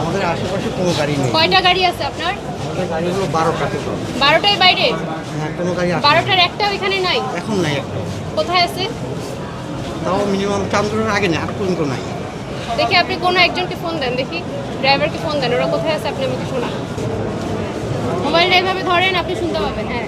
আমাদের আশেপাশে কোনো গাড়ি নেই। কয়টা গাড়ি আছে আপনার? আমাদের গাড়িগুলো বারোটা বাইরে? হ্যাঁ কোনো গাড়ি বারোটার একটাও এখানে নাই? এখন নাই একটা। কোথায় আছে? তাও মিনিমাম চান্দুরের আগে নেই আর পর্যন্ত নাই। দেখি আপনি কোনো একজনকে ফোন দেন দেখি ড্রাইভারকে ফোন দেন ওরা কোথায় আছে আপনি আমাকে শোনান। মোবাইলটা এইভাবে ধরেন আপনি শুনতে পাবেন হ্যাঁ।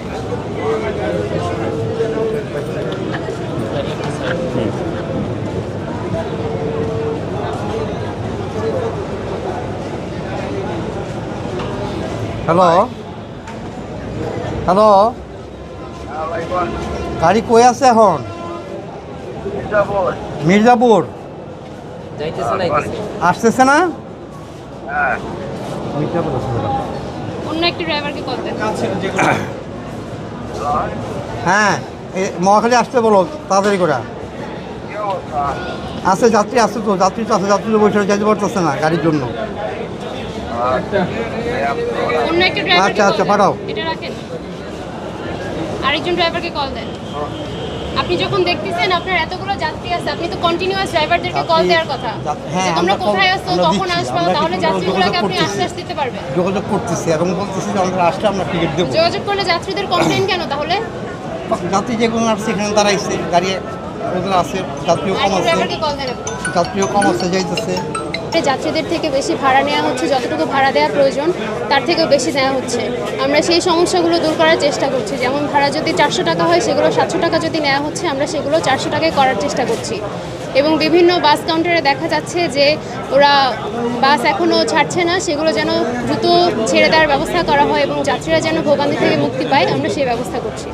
হ্যালো হ্যালো গাড়ি কই আছে এখন? মির্জাপুর। আসতেছে না? মির্জাপুর অন্য একটি ড্রাইভারকে কল দেন। হ্যাঁ এ মহাখালী আসতে বলো তাড়াতাড়ি করে। আছে যাত্রী আছে তো যাত্রী তো আছে যাত্রী তো বসে যাইতে পারতেছে না গাড়ির জন্য। অন্য একটা ড্রাইভারকে আচ্ছা, আচ্ছা, পাঠাও। এটা রাখেন। আরেকজন ড্রাইভারকে কল দেন। আপনি যখন দেখতেছেন আপনার এতগুলো যাত্রী আছে আপনি তো কন্টিনিউয়াস ড্রাইভারদেরকে কল দেওয়ার কথা। হ্যাঁ, তোমরা আমরা কোথায় আসছো কখন আসবা তাহলে যাত্রীগুলোকে আপনি। আশ্বাস দিতে পারবেন। যোগাযোগ করতেছি এবং বলতেছি যে আমরা আসলে আমরা টিকিট দেবো। যোগাযোগ করলে যাত্রীদের কমপ্লেন কেন তাহলে? যাত্রী যে কোনো আসছে এখানে দাঁড়াইছে গাড়ি ওগুলো আছে যাত্রীও কম আছে। কল দেন আপনি। যাত্রীও কম আছে যাইতেছে। যাত্রীদের থেকে বেশি ভাড়া নেওয়া হচ্ছে, যতটুকু ভাড়া দেওয়া প্রয়োজন, তার থেকেও বেশি নেওয়া হচ্ছে। আমরা সেই সমস্যাগুলো দূর করার চেষ্টা করছি। যেমন ভাড়া যদি চারশো টাকা হয়, সেগুলো সাতশো টাকা যদি নেওয়া হচ্ছে, আমরা সেগুলো চারশো টাকায় করার চেষ্টা করছি। এবং বিভিন্ন বাস কাউন্টারে দেখা যাচ্ছে যে ওরা বাস এখনও ছাড়ছে না, সেগুলো যেন দ্রুত ছেড়ে দেওয়ার ব্যবস্থা করা হয় এবং যাত্রীরা যেন ভোগান্তি থেকে মুক্তি পায়, আমরা সেই ব্যবস্থা করছি।